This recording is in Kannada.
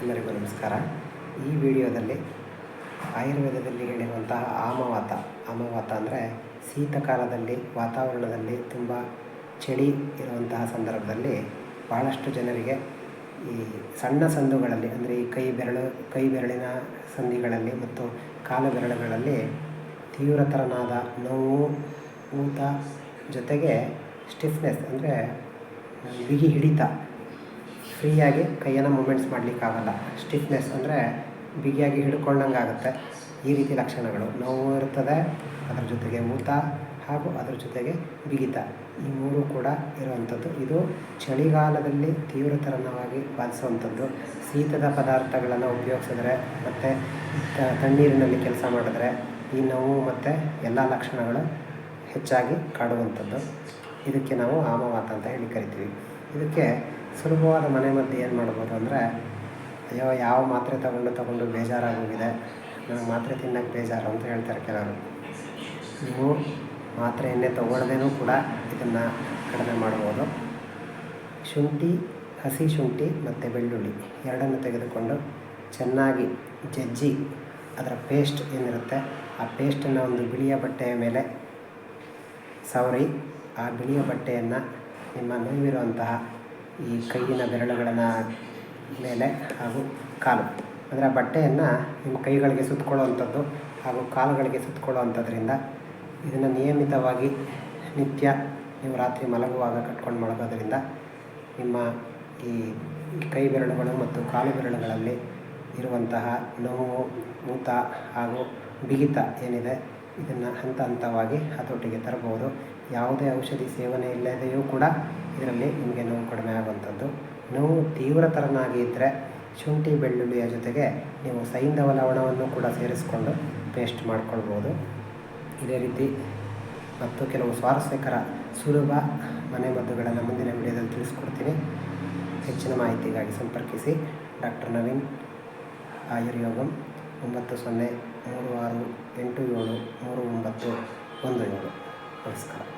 ಎಲ್ಲರಿಗೂ ನಮಸ್ಕಾರ. ಈ ವಿಡಿಯೋದಲ್ಲಿ ಆಯುರ್ವೇದದಲ್ಲಿ ಹೇಳಿರುವಂತಹ ಆಮವಾತ. ಆಮವಾತ ಅಂದರೆ ಶೀತಕಾಲದಲ್ಲಿ, ವಾತಾವರಣದಲ್ಲಿ ತುಂಬ ಚಳಿ ಇರುವಂತಹ ಸಂದರ್ಭದಲ್ಲಿ ಭಾಳಷ್ಟು ಜನರಿಗೆ ಈ ಸಣ್ಣ ಸಂದುಗಳಲ್ಲಿ ಅಂದರೆ ಈ ಕೈ ಬೆರಳು, ಕೈ ಬೆರಳಿನ ಸಂಧಿಗಳಲ್ಲಿ ಮತ್ತು ಕಾಲು ಬೆರಳುಗಳಲ್ಲಿ ತೀವ್ರತರನಾದ ನೋವು, ಊತ ಜೊತೆಗೆ ಸ್ಟಿಫ್ನೆಸ್ ಅಂದರೆ ಬಿಗಿ ಹಿಡಿತ. ಫ್ರೀಯಾಗಿ ಕೈಯನ್ನು ಮೂಮೆಂಟ್ಸ್ ಮಾಡಲಿಕ್ಕಾಗಲ್ಲ. ಸ್ಟಿಫ್ನೆಸ್ ಅಂದರೆ ಬಿಗಿಯಾಗಿ ಹಿಡ್ಕೊಂಡಂಗೆ ಆಗುತ್ತೆ ಈ ರೀತಿ ಲಕ್ಷಣಗಳು. ನೋವು ಇರ್ತದೆ, ಅದರ ಜೊತೆಗೆ ಮೂತ ಹಾಗೂ ಅದರ ಜೊತೆಗೆ ಬಿಗಿತ. ಈ ಮೂರು ಕೂಡ ಇರುವಂಥದ್ದು. ಇದು ಚಳಿಗಾಲದಲ್ಲಿ ತೀವ್ರತರವಾಗಿ ಬಾಧಿಸುವಂಥದ್ದು. ಶೀತದ ಪದಾರ್ಥಗಳನ್ನು ಉಪಯೋಗಿಸಿದ್ರೆ ಮತ್ತು ತಣ್ಣೀರಿನಲ್ಲಿ ಕೆಲಸ ಮಾಡಿದ್ರೆ ಈ ನೋವು ಮತ್ತು ಎಲ್ಲ ಲಕ್ಷಣಗಳು ಹೆಚ್ಚಾಗಿ ಕಾಡುವಂಥದ್ದು. ಇದಕ್ಕೆ ನಾವು ಆಮವಾತ ಅಂತ ಹೇಳಿ ಕರಿತೀವಿ. ಇದಕ್ಕೆ ಸುಲಭವಾದ ಮನೆ ಮದ್ದು ಏನು ಮಾಡ್ಬೋದು ಅಂದರೆ, ಅಯ್ಯೋ, ಯಾವ ಮಾತ್ರೆ ತಗೊಂಡು ತಗೊಂಡು ಬೇಜಾರಾಗೋಗಿದೆ. ನನಗೆ ಮಾತ್ರೆ ತಿನ್ನೋಕ್ಕೆ ಬೇಜಾರು ಅಂತ ಹೇಳ್ತಾರೆ ಕೆಲವರು. ನೀವು ಮಾತ್ರೆಯನ್ನೇ ತಗೊಳ್ದೇನೂ ಕೂಡ ಇದನ್ನು ಕಡಿಮೆ ಮಾಡ್ಬೋದು. ಶುಂಠಿ, ಹಸಿ ಶುಂಠಿ ಮತ್ತು ಬೆಳ್ಳುಳ್ಳಿ ಎರಡನ್ನು ತೆಗೆದುಕೊಂಡು ಚೆನ್ನಾಗಿ ಜಜ್ಜಿ ಅದರ ಪೇಸ್ಟ್ ಏನಿರುತ್ತೆ, ಆ ಪೇಸ್ಟನ್ನು ಒಂದು ಬಿಳಿಯ ಬಟ್ಟೆಯ ಮೇಲೆ ಸವರಿ, ಆ ಬಿಳಿಯ ಬಟ್ಟೆಯನ್ನು ನಿಮ್ಮ ನೋವಿರುವಂತಹ ಈ ಕೈಯಿನ ಬೆರಳುಗಳನ್ನು ಮೇಲೆ ಹಾಗೂ ಕಾಲು, ಅಂದರೆ ಬಟ್ಟೆಯನ್ನು ನಿಮ್ಮ ಕೈಗಳಿಗೆ ಸುತ್ತಕೊಳ್ಳುವಂಥದ್ದು ಹಾಗೂ ಕಾಲುಗಳಿಗೆ ಸುತ್ತಕೊಳ್ಳುವಂಥದ್ರಿಂದ ಇದನ್ನು ನಿಯಮಿತವಾಗಿ ನಿತ್ಯ ನೀವು ರಾತ್ರಿ ಮಲಗುವಾಗ ಕಟ್ಕೊಂಡು ಮಲಗೋದ್ರಿಂದ ನಿಮ್ಮ ಈ ಕೈ ಬೆರಳುಗಳು ಮತ್ತು ಕಾಲು ಬೆರಳುಗಳಲ್ಲಿ ಇರುವಂತಹ ನೋವು, ಮೂತ ಹಾಗೂ ಬಿಗಿತ ಏನಿದೆ ಇದನ್ನು ಹಂತ ಹಂತವಾಗಿ ಹತೋಟಿಗೆ ತರಬಹುದು. ಯಾವುದೇ ಔಷಧಿ ಸೇವನೆ ಇಲ್ಲದೆಯೂ ಕೂಡ ಇದರಲ್ಲಿ ನಿಮಗೆ ನೋವು ಕಡಿಮೆ ಆಗುವಂಥದ್ದು. ನೋವು ತೀವ್ರತರನಾಗಿ ಇದ್ದರೆ ಶುಂಠಿ ಬೆಳ್ಳುಳ್ಳಿಯ ಜೊತೆಗೆ ನೀವು ಸೈಂಧವ ಲವಣವನ್ನು ಕೂಡ ಸೇರಿಸ್ಕೊಂಡು ಪೇಸ್ಟ್ ಮಾಡಿಕೊಳ್ಬೋದು ಇದೇ ರೀತಿ ಮತ್ತು ಕೆಲವು ಸ್ವಾರಸ್ಯಕರ ಸುಲಭ ಮನೆಮದ್ದುಗಳನ್ನು ಮುಂದಿನ ವಿಡಿಯೋದಲ್ಲಿ ತಿಳಿಸ್ಕೊಡ್ತೀನಿ. ಹೆಚ್ಚಿನ ಮಾಹಿತಿಗಾಗಿ ಸಂಪರ್ಕಿಸಿ. ಡಾಕ್ಟರ್ ನವೀನ್, ಆಯುರ್ಯೋಗಂ. ಒಂಬತ್ತು ಸೊನ್ನೆ ಮೂರು ಆರು ಎಂಟು ಏಳು ಮೂರು ಒಂಬತ್ತು ಒಂದು ಏಳು. ನಮಸ್ಕಾರ.